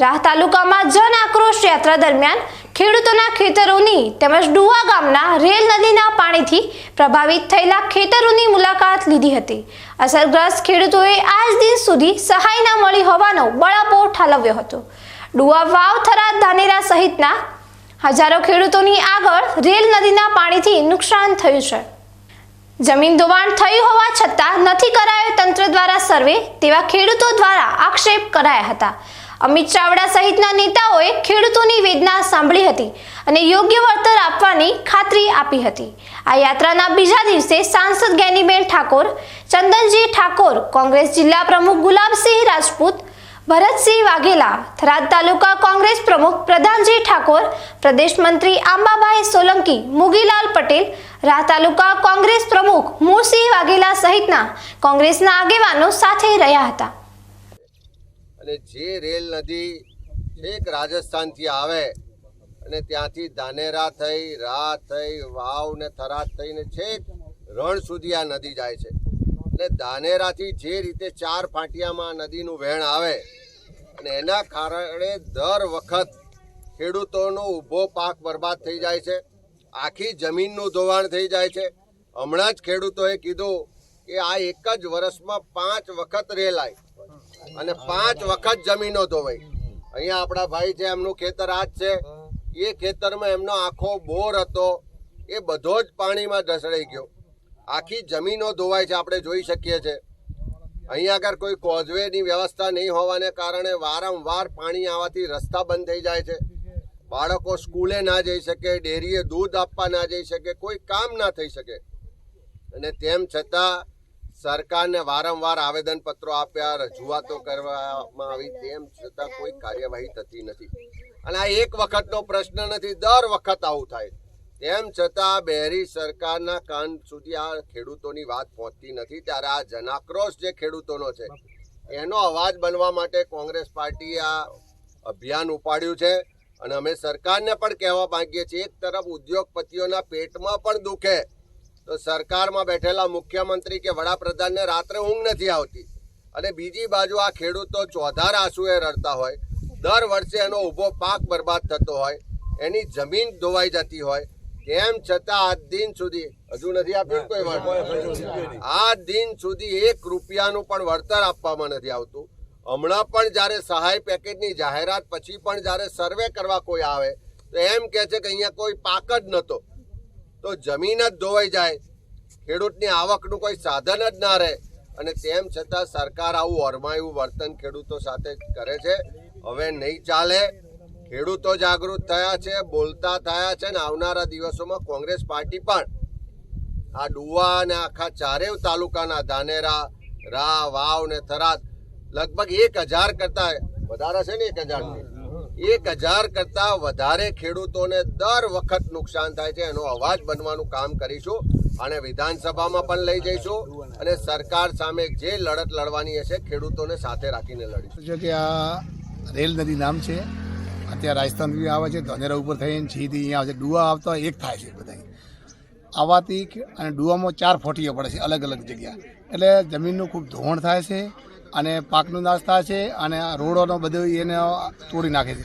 રાહ તાલુકામાં જન આક્રોશ યાત્રા દરમિયાન ખેડૂતોના ખેતરોની તેમજ ડુવા ગામના રેલ નદીના પાણીથી પ્રભાવિત થયેલા ખેતરોની મુલાકાત લીધી હતી. અસરગ્રસ્ત ખેડૂતોએ આજ દિન સુધી સહાય ન મળી હોવાનો બળાપો ઠાલવ્યો હતો. ડુવા વાવ થરાદ ધાનેરા સહિતના હજારો ખેડૂતોની આગળ રેલ નદીના પાણીથી નુકસાન થયું છે. જમીન ધોવાણ થયું હોવા છતાં નથી કરાયો તંત્ર દ્વારા સર્વે તેવા ખેડૂતો દ્વારા આક્ષેપ કરાયા હતા. અમિત ચાવડા સહિતના નેતાઓએ ખેડૂતોની વેદના સાંભળી હતી અને યોગ્ય વળતર આપવાની ખાતરી આપી હતી. આ યાત્રાના બીજા દિવસે સાંસદ ગેનીબેન ઠાકોર, ચંદનજી ઠાકોર, કોંગ્રેસ જિલ્લા પ્રમુખ ગુલાબસિંહ રાજપૂત, ભરતસિંહ વાઘેલા, થરાદ તાલુકા કોંગ્રેસ પ્રમુખ પ્રધાનજી ઠાકોર, પ્રદેશ મંત્રી આંબાભાઈ સોલંકી, મુગીલાલ પટેલ, રાહ તાલુકા કોંગ્રેસ પ્રમુખ મૂળસિંહ વાઘેલા સહિતના કોંગ્રેસના આગેવાનો સાથે રહ્યા હતા. અને જે રેલ નદી છેક રાજસ્થાનથી આવે અને ત્યાંથી ધાનેરા થઈ રા થઈ, વાવ ને થરાદ થઈને છેક રણ સુધી આ નદી જાય છે. એટલે ધાનેરાથી જે રીતે ચાર ફાંટિયામાં નદીનું વહેણ આવે અને એના કારણે દર વખત ખેડૂતોનો ઊભો પાક બરબાદ થઈ જાય છે. આખી જમીનનું ધોવાણ થઈ જાય છે. હમણાં જ ખેડૂતોએ કીધું કે આ એક જ વર્ષમાં પાંચ વખત રેલ આવી. અને પાંચ વખત જમીનો ધોવાઈ. અહીંયા આપણા ભાઈ છે, એમનું ખેતર આજ છે. એ ખેતરમાં એમનો આખો બોર હતો. એ બધો જ પાણીમાં ઢસડાઈ ગયો. આખી જમીનો ધોવાય છે, આપણે જોઈ શકીએ છીએ અહીંયા આગળ કોઈ કોઝવેની વ્યવસ્થા નહીં હોવાને કારણે વારંવાર પાણી આવવાથી રસ્તા બંધ થઈ જાય છે. બાળકો સ્કૂલે ના જઈ શકે, ડેરીએ દૂધ આપવા ના જઈ શકે, કોઈ કામ ના થઈ શકે. અને તેમ છતાં સરકારને વારંવાર આવેદનપત્રો આપ્યા, રજૂઆતો કરવામાં આવી તેમ છતાં કોઈ કાર્યવાહી થતી નથી. અને આ એક વખતનો પ્રશ્ન નથી, દર વખત આવું થાય. તેમ છતાં બહેરી સરકારના કાન સુધી આ ખેડૂતોની વાત પહોંચતી નથી. ત્યારે આ જનાક્રોશ જે ખેડૂતોનો છે, એનો અવાજ બનવા માટે કોંગ્રેસ પાર્ટી આ અભિયાન ઉપાડ્યું છે. અને અમે સરકારને પણ કહેવા માંગીએ છીએ, એક તરફ ઉદ્યોગપતિઓના પેટમાં પણ દુખે તો સરકારમાં બેઠેલા મુખ્યમંત્રી કે વડાપ્રધાનને રાત્રે ઊંઘ નથી આવતી. અને બીજી બાજુ આ ખેડૂતો ચોધાર આંસુએ રડતા હોય દર વર્ષે એનો ઊભો પાક બરબાદ થતો હોય એની જમીન ધોવાઈ જતી હોય તેમ છતાં આજ દિન સુધી હજુ નથી આપ્યું કોઈ વળતર? આ દિન સુધી એક રૂપિયાનું પણ વળતર આપવામાં નથી આવતું. હમણાં પણ જ્યારે સહાય પેકેજની જાહેરાત પછી પણ જ્યારે સર્વે કરવા કોઈ આવે તો એમ કહે છે કે અહીંયા કોઈ પાક જ નહોતો. તો જમીન જ ધોવાઈ જાય. ખેડૂતની આવકનું કોઈ સાધન જ ના રહે. અને તેમ છતાં સરકાર આવું અરમાયું વર્તન ખેડૂતો સાથે કરે છે. હવે નહીં ચાલે. ખેડૂતો જાગૃત થયા છે, બોલતા થયા છે ને આવનારા દિવસોમાં કોંગ્રેસ પાર્ટી પણ. આ ડુવા અને આખા ચારેવ તાલુકાના ધાનેરા રા વાવ ને થરાદ લગભગ એક હજાર કરતા વધારે છે ને એક હજાર એક હજાર કરતા વધારે ખેડૂતોને દર વખત નુકસાન થાય છે. એનો અવાજ બનવાનું કામ કરીશું અને વિધાનસભામાં પણ લઈ જઈશું અને સરકાર સામે જે લડત લડવાની હશે, ખેડૂતોને સાથે રાખીને લડીશું. છે કે આ રેલ નદી નામ છે. અત્યારે રાજસ્થાનથી આવે છે, ધનેરા ઉપર થઈને સીધી અહીંયા આવે છે. ડુવા આવતા એક થાય છે બધા આવાથી અને ડુવામાં ચાર ફોટીઓ પડે છે અલગ અલગ જગ્યા. એટલે જમીનનું ખૂબ ધોવાણ થાય છે. અને પાકનો નાશ થાય છે અને રોડોનો બધો એને તોડી નાખે છે.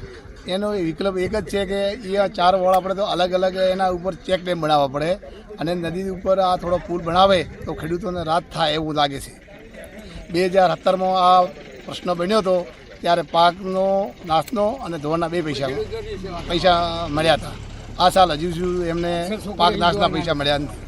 એનો વિકલ્પ એક જ છે કે એ ચાર વોળ આપણે તો અલગ અલગ એના ઉપર ચેક ડેમ બનાવવા પડે અને નદી ઉપર આ થોડો પુલ બનાવે તો ખેડૂતોને રાત થાય એવું લાગે છે. બે હજાર સત્તરમાં આ પ્રશ્ન બન્યો હતો ત્યારે પાકનો નાશનો અને ધોવાના બે પૈસા પૈસા મળ્યા હતા. આ સાલ હજુ એમને પાક નાશના પૈસા મળ્યા નથી.